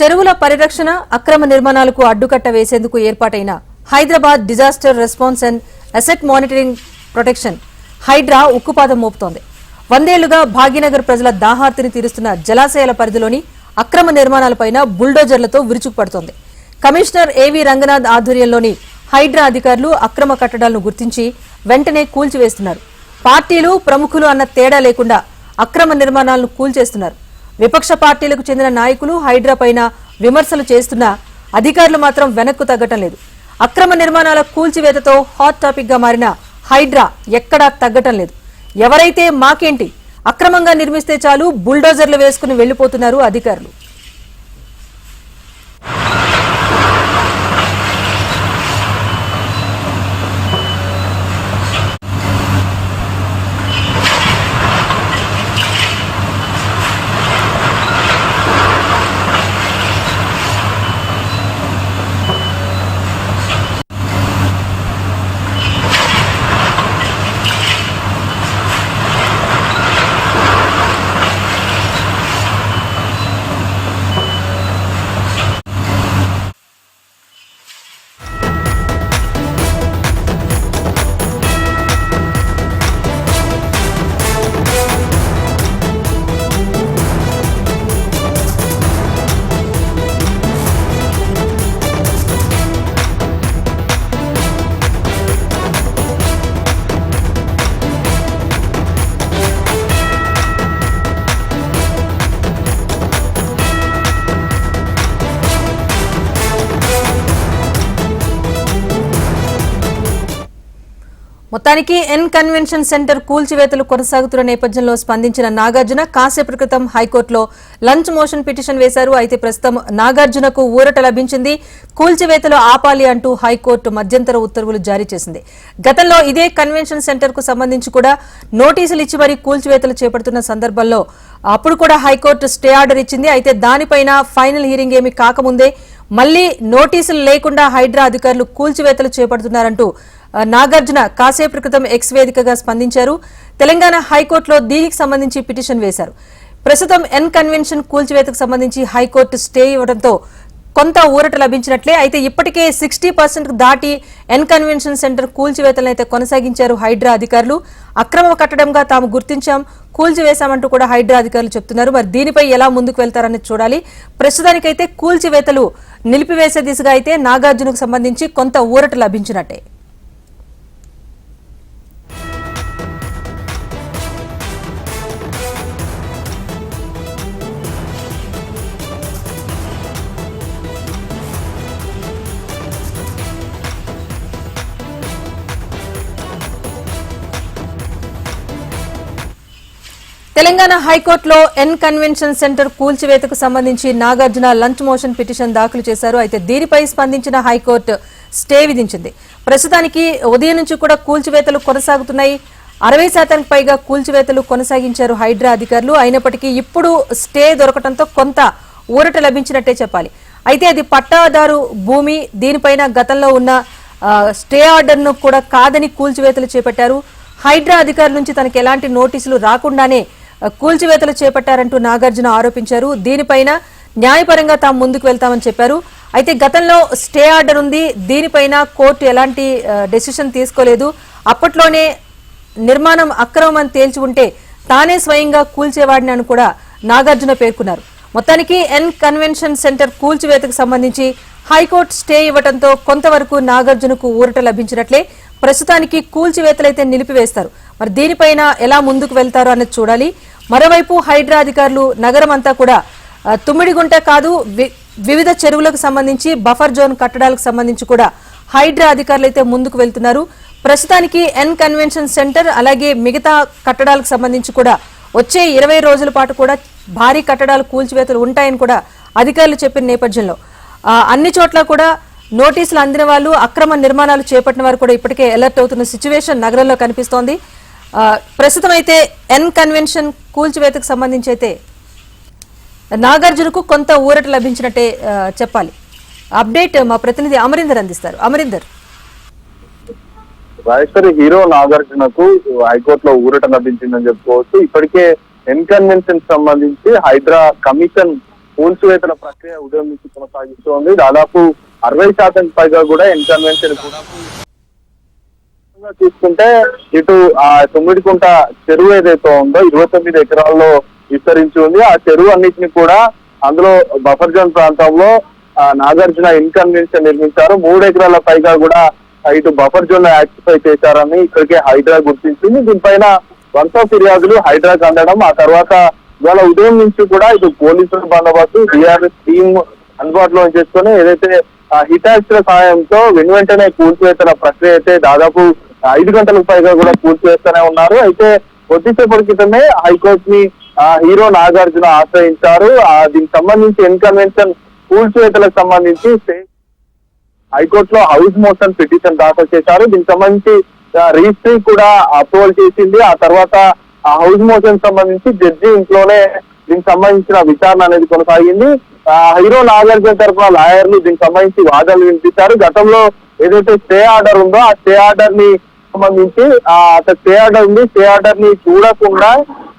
చెరువుల పరిరక్షణ అక్రమ నిర్మాణాలకు అడ్డుకట్ట వేసేందుకు ఏర్పాటైన Hyderabad disaster response and asset monitoring protection Hydraa ఉక్కుపాదం మోపుతోంది. వందేళ్ళుగా భాగ్యనగర్ ప్రజల దాహార్తిని తీరుస్తున్న జలాశయాల పరిధిలోని అక్రమ నిర్మాణాలపైన బుల్డోజర్లతో విరుచుకుపడుతోంది. కమిషనర్ ఏవి రంగనాథ్ ఆధ్వర్యంలోని హైడ్రా అధికారులు అక్రమ కట్టడాలను గుర్తించి వెంటనే కూల్చివేస్తున్నారు. పార్టీలు ప్రముఖులు అన్న తేడా లేకుండా అక్రమ నిర్మాణాలను కూల్చేస్తున్నారు. విపక్ష పార్టీలకు చెందిన నాయకులు హైడ్రా పైన విమర్శలు చేస్తున్నా అధికారులు మాత్రం వెనక్కు తగ్గటం లేదు. అక్రమ నిర్మాణాల కూల్చివేతతో హాట్ టాపిక్గా మారిన హైడ్రా ఎక్కడా తగ్గటం లేదు. ఎవరైతే మాకేంటి అక్రమంగా నిర్మిస్తే చాలు బుల్డోజర్లు వేసుకుని వెళ్ళిపోతున్నారు అధికారులు. మొత్తానికి ఎన్ కన్వెన్షన్ సెంటర్ కూల్చివేతలు కొనసాగుతున్న నేపథ్యంలో స్పందించిన నాగార్జున కాసేపటి క్రితం హైకోర్టులో లంచ్ మోషన్ పిటిషన్ వేశారు. అయితే ప్రస్తుతం నాగార్జునకు ఊరట లభించింది. కూల్చివేతలు ఆపాలి అంటూ హైకోర్టు మధ్యంతర ఉత్తర్వులు జారీ చేసింది. గతంలో ఇదే కన్వెన్షన్ సెంటర్కు సంబంధించి కూడా నోటీసులు ఇచ్చి మరీ కూల్చివేతలు చేపడుతున్న సందర్భంలో అప్పుడు కూడా హైకోర్టు స్టే ఆర్డర్ ఇచ్చింది. అయితే దానిపైన ఫైనల్ హీరింగ్ ఏమీ కాకముందే మళ్ళీ నోటీసులు లేకుండా హైడ్రా అధికారులు కూల్చివేతలు చేపడుతున్నారంటూ నాగార్జున కాసేపు క్రితం ఎక్స్ వేదికగా స్పందించారు. తెలంగాణ హైకోర్టులో దీనికి సంబంధించి పిటిషన్ వేశారు. ప్రస్తుతం ఎన్ కన్వెన్షన్ కూల్చివేతకు సంబంధించి హైకోర్టు స్టే ఇవ్వడంతో కొంత ఊరట లభించినట్లే. అయితే ఇప్పటికే సిక్స్టీ పర్సెంట్ దాటి ఎన్ కన్వెన్షన్ సెంటర్ కూల్చివేతలను అయితే కొనసాగించారు హైడ్రా అధికారులు. అక్రమ కట్టడంగా తాము గుర్తించాం. కూల్చివేశామంటూ కూడా హైడ్రా అధికారులు చెప్తున్నారు. మరి దీనిపై ఎలా ముందుకు వెళ్తారనేది చూడాలి. ప్రస్తుతానికైతే కూల్చివేతలు నిలిపివేసే దిశగా అయితే నాగార్జునకు సంబంధించి కొంత ఊరట లభించినట్టే. తెలంగాణ హైకోర్టులో ఎన్ కన్వెన్షన్ సెంటర్ కూల్చివేతకు సంబంధించి నాగార్జున లంచ్ మోషన్ పిటిషన్ దాఖలు చేశారు. అయితే దీనిపై స్పందించిన హైకోర్టు స్టే విధించింది. ప్రస్తుతానికి ఉదయం నుంచి కూడా కూల్చివేతలు కొనసాగుతున్నాయి. అరవై శాతానికి పైగా కూల్చివేతలు కొనసాగించారు హైడ్రా అధికారులు. అయినప్పటికీ ఇప్పుడు స్టే దొరకడంతో కొంత ఊరట లభించినట్టే చెప్పాలి. అయితే అది పట్టాదారు భూమి దీనిపైన గతంలో ఉన్న స్టే ఆర్డర్ను కూడా కాదని కూల్చివేతలు చేపట్టారు. హైడ్రా అధికారుల నుంచి తనకు ఎలాంటి నోటీసులు రాకుండానే కూల్చివేతలు చేపట్టారంటూ నాగార్జున ఆరోపించారు. దీనిపైన న్యాయపరంగా తాము ముందుకు వెళ్తామని చెప్పారు. అయితే గతంలో స్టే ఆర్డర్ ఉంది. దీనిపైన కోర్టు ఎలాంటి డెసిషన్ తీసుకోలేదు. అప్పట్లోనే నిర్మాణం అక్రమం అని తేల్చి ఉంటే తానే స్వయంగా కూల్చేవాడిని అని కూడా నాగార్జున పేర్కొన్నారు. మొత్తానికి ఎన్ కన్వెన్షన్ సెంటర్ కూల్చివేతకు సంబంధించి హైకోర్టు స్టే ఇవ్వడంతో కొంతవరకు నాగార్జునకు ఊరట లభించినట్లే ప్రస్తుతానికి కూల్చివేతలైతే నిలిపివేస్తారు. మరి దీనిపైన ఎలా ముందుకు వెళ్తారో అన్నది చూడాలి. మరోవైపు హైడ్రా అధికారులు నగరం అంతా కూడా తుమ్మిడిగుంట కాదు వి- వివిధ చెరువులకు సంబంధించి బఫర్ జోన్ కట్టడాలకు సంబంధించి కూడా హైడ్రా అధికారులు అయితే ముందుకు వెళ్తున్నారు. ప్రస్తుతానికి ఎన్ కన్వెన్షన్ సెంటర్ అలాగే మిగతా కట్టడాలకు సంబంధించి కూడా వచ్చే ఇరవై రోజుల పాటు కూడా భారీ కట్టడాలు కూల్చివేతలు ఉంటాయని కూడా అధికారులు చెప్పిన నేపథ్యంలో. అన్ని చోట్ల కూడా నోటీసులు అందిన వాళ్ళు అక్రమ నిర్మాణాలు చేపట్టిన వారు కూడా ఇప్పటికే అలర్ట్ అవుతున్న సిచ్యువేషన్ నగరంలో కనిపిస్తోంది. ప్రస్తుతం అయితే ఎన్ కన్వెన్షన్ కూల్చివేతకు సంబంధించి అయితే నాగార్జునకు కొంత ఊరట లభించినట్టే చెప్పాలి. అప్డేట్ మా ప్రతినిధి అమరీందర్ అందిస్తారు. అమరీందర్. రాజేశ్వరి హీరో నాగార్జునకు హైకోర్టులో ఊరట లభించిందని చెప్పుకోవచ్చు. ఇప్పటికే ఎన్కన్వెన్షన్ సంబంధించి హైడ్రా కమిషన్ కూల్చివేతల ప్రక్రియ ఉదయం నుంచి కొనసాగిస్తోంది. దాదాపు అరవై శాతం పైగా కూడా గా చూసుకుంటే ఇటు ఆ తొమ్మిదికుంట చెరువు ఏదైతే ఉందో ఇరవై తొమ్మిది ఎకరాల్లో విస్తరించి ఉంది. ఆ చెరువు అన్నిటిని కూడా అందులో బఫర్ జోన్ ప్రాంతంలో ఆ, నాగార్జున ఇన్కన్వెన్షన్ నిర్మించారు. మూడు ఎకరాల పైగా కూడా ఇటు బఫర్ జోన్లో యాక్టిఫై చేశారని ఇక్కడికే హైడ్రా గుర్తించింది. దీనిపైన వంద ఫిర్యాదులు హైడ్రాకి అందడం ఆ తర్వాత ఇవాళ ఉదయం నుంచి కూడా ఇటు పోలీసుల బందోబస్తు డిఆర్ఎస్ టీమ్ అందుబాటులో చేసుకుని ఏదైతే హిటాచ్ల సహాయంతో వెను వెంటనే కూల్చివేతల ప్రక్రియ అయితే దాదాపు ఐదు గంటలకు పైగా కూడా పూర్తి చేస్తూనే ఉన్నారు. అయితే కొద్దిసేపటి క్రితమే హైకోర్టు ని హీరో నాగార్జున ఆశ్రయించారు. దీనికి సంబంధించి ఎన్కన్వెన్షన్ కూల్చివేతలకు సంబంధించి హైకోర్టులో హౌస్ మోషన్ పిటిషన్ దాఖలు చేశారు. దీనికి సంబంధించి రిజిస్ట్రీ కూడా అప్రూవల్ చేసింది. ఆ తర్వాత ఆ హౌస్ మోషన్ సంబంధించి జడ్జి ఇంట్లోనే దీనికి సంబంధించిన విచారణ అనేది కొనసాగింది. ఆ, హీరో నాగార్జున తరఫున లాయర్లు దీనికి సంబంధించి వాదనలు వినిపించారు గతంలో ఏదైతే స్టే ఆర్డర్ ఉందో ఆ స్టే ఆర్డర్ని సంబంధించి అక్కడ స్టే ఆర్డర్ ఉంది. స్టే ఆర్డర్ని చూడకుండా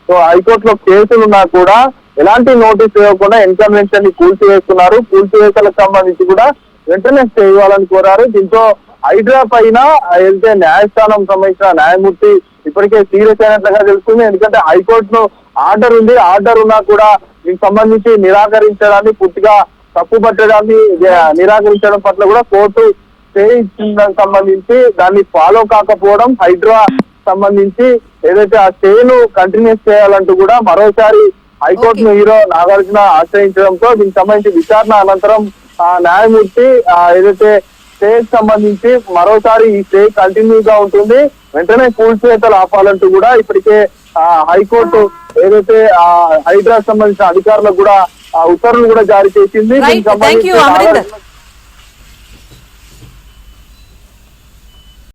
సో హైకోర్టులో కేసులు ఉన్నా కూడా ఎలాంటి నోటీస్ ఇవ్వకుండా ఎన్కన్వెన్షన్ని కూల్చివేస్తున్నారు. కూల్చివేతలకు సంబంధించి కూడా వెంటనే స్టే ఇవ్వాలని కోరారు. దీంతో హైడ్రా పైన వెళ్తే న్యాయస్థానం సంబంధించిన న్యాయమూర్తి ఇప్పటికే సీరియస్ అయినట్లుగా తెలుస్తుంది. ఎందుకంటే హైకోర్టును ఆర్డర్ ఉంది. ఆర్డర్ ఉన్నా కూడా దీనికి సంబంధించి నిరాకరించడాన్ని పూర్తిగా తప్పు పట్టడాన్ని నిరాకరించడం పట్ల కూడా కోర్టు స్టే ఇచ్చిన సంబంధించి దాన్ని ఫాలో కాకపోవడం హైడ్రా సంబంధించి ఏదైతే ఆ స్టేను కంటిన్యూస్ చేయాలంటూ కూడా మరోసారి హైకోర్టును హీరో నాగార్జున ఆశ్రయించడంతో దీనికి సంబంధించి విచారణ అనంతరం ఆ న్యాయమూర్తి ఆ ఏదైతే స్టేకి సంబంధించి మరోసారి ఈ స్టే కంటిన్యూ గా ఉంటుంది వెంటనే కూల్చివేతలు ఆపాలంటూ కూడా ఇప్పటికే ఆ హైకోర్టు ఏదైతే ఆ హైడ్రా సంబంధించిన అధికారులకు కూడా ఉత్తర్వులు కూడా జారీ చేసింది. దీనికి సంబంధించి